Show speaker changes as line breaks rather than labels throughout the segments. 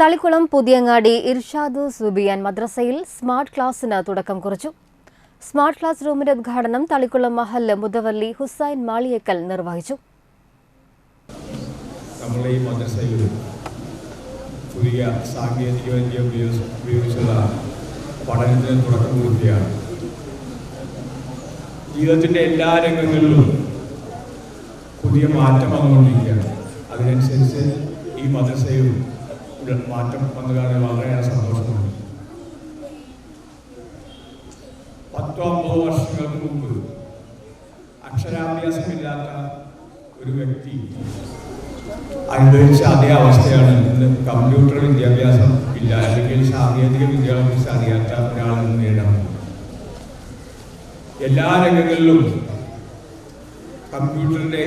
തളിക്കുളം പുതിയങ്ങാടി ഇർഷാദ് സുബിയാൻ മദ്രസയിൽ സ്മാർട്ട് ക്ലാസ്സിന് തുടക്കം കുറിച്ചു. സ്മാർട്ട് ക്ലാസ് റൂമിന്റെ ഉദ്ഘാടനം തളിക്കുളം മഹല്ല് മുതവല്ലി ഹുസൈൻ മാളിയേക്കൽ നിർവഹിച്ചു.
ഈ മദ്രസയിൽ പുതിയ ഉപയോഗിച്ചുള്ള എല്ലാ രംഗങ്ങളിലും പുതിയ മാറ്റം വന്നുകൊണ്ടിരിക്കുകയാണ്. അതിനനുസരിച്ച് ഈ മദ്രസയിൽ ഒരു മാറ്റം വന്നു കാണാൻ വളരെയേറെ സന്തോഷമുണ്ട്. പത്തോ അമ്പതോ വർഷങ്ങൾക്ക് മുമ്പ് അക്ഷരാഭ്യാസമില്ലാത്ത ഒരു വ്യക്തി അനുഭവിച്ച അതേ അവസ്ഥയാണ് ഇന്ന് കമ്പ്യൂട്ടർ വിദ്യാഭ്യാസം ഇല്ല അല്ലെങ്കിൽ സാങ്കേതിക വിദ്യാഭ്യാസം അറിയാത്ത ഒരാളെന്ന് നേടാം എല്ലാ രംഗങ്ങളിലും കമ്പ്യൂട്ടറിന്റെ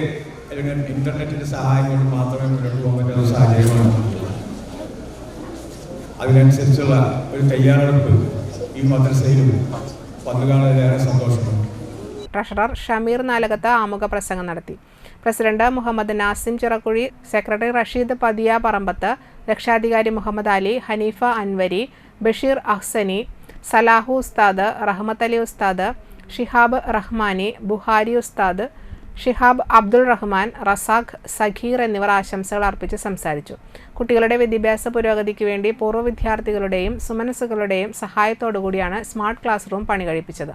അല്ലെങ്കിൽ ഇന്റർനെറ്റിന്റെ സഹായം കൊണ്ട് മാത്രമേ മുന്നോട്ട് പോകാൻ പറ്റുന്ന സാഹചര്യമാണ് അതിനനുസരിച്ചുള്ള ഒരു തയ്യാറെടുപ്പ് ഈ മദ്രസയിലും വന്നു കാണാൻ സന്തോഷമുണ്ട്
ട്രഷറർ ഷമീർ നാലകത്ത് ആമുഖ പ്രസംഗം നടത്തി. പ്രസിഡന്റ് മുഹമ്മദ് നാസിം ചിറക്കുഴി സെക്രട്ടറി റഷീദ് പതിയ പറമ്പത്ത് രക്ഷാധികാരി മുഹമ്മദ് അലി ഹനീഫ അൻവരി ബഷീർ അഹ്സനി സലാഹു ഉസ്താദ് റഹ്മത്ത് അലി ഉസ്താദ് ഷിഹാബ് റഹ്മാനി ബുഹാരി ഉസ്താദ് ഷിഹാബ് അബ്ദുൾ റഹ്മാൻ റസാഖ് സഖീർ എന്നിവർ ആശംസകൾ അർപ്പിച്ച് സംസാരിച്ചു. കുട്ടികളുടെ വിദ്യാഭ്യാസ പുരോഗതിക്ക് വേണ്ടി പൂർവ വിദ്യാർത്ഥികളുടെയും സുമനസ്സുകളുടെയും സഹായത്തോടുകൂടിയാണ് സ്മാർട്ട് ക്ലാസ് റൂം പണി കഴിപ്പിച്ചത്.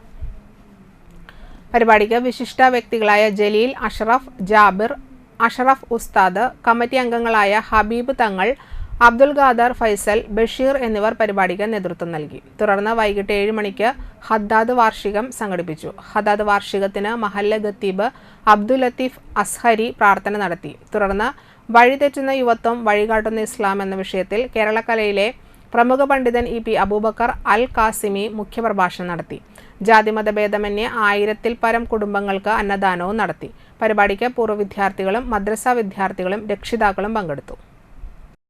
പരിപാടിക്ക് വിശിഷ്ട വ്യക്തികളായ ജലീൽ അഷറഫ് ജാബിർ അഷറഫ് ഉസ്താദ് കമ്മിറ്റി അംഗങ്ങളായ ഹബീബ് തങ്ങൾ അബ്ദുൽ ഖാദർ ഫൈസൽ ബഷീർ എന്നിവർ പരിപാടിക്ക് നേതൃത്വം നൽകി. തുടർന്ന് വൈകിട്ട് ഏഴ് മണിക്ക് ഹദ്ദാദ് വാർഷികം സംഘടിപ്പിച്ചു. ഹദ്ദാദ് വാർഷികത്തിന് മഹല്ല ഖത്തീബ് അബ്ദുൽ ലത്തീഫ് അസ്ഹരി പ്രാർത്ഥന നടത്തി. തുടർന്ന് വഴിതെറ്റുന്ന യുവത്വം വഴികാട്ടുന്ന ഇസ്ലാം എന്ന വിഷയത്തിൽ കേരളക്കലയിലെ പ്രമുഖ പണ്ഡിതൻ ഇ പി അബൂബക്കർ അൽ കാസിമി മുഖ്യപ്രഭാഷണം നടത്തി. ജാതിമതഭേദമന്യേ ആയിരത്തിൽ പരം കുടുംബങ്ങൾക്ക് അന്നദാനവും നടത്തി. പരിപാടിക്ക് പൂർവ വിദ്യാർത്ഥികളും മദ്രസ വിദ്യാർത്ഥികളും രക്ഷിതാക്കളും പങ്കെടുത്തു.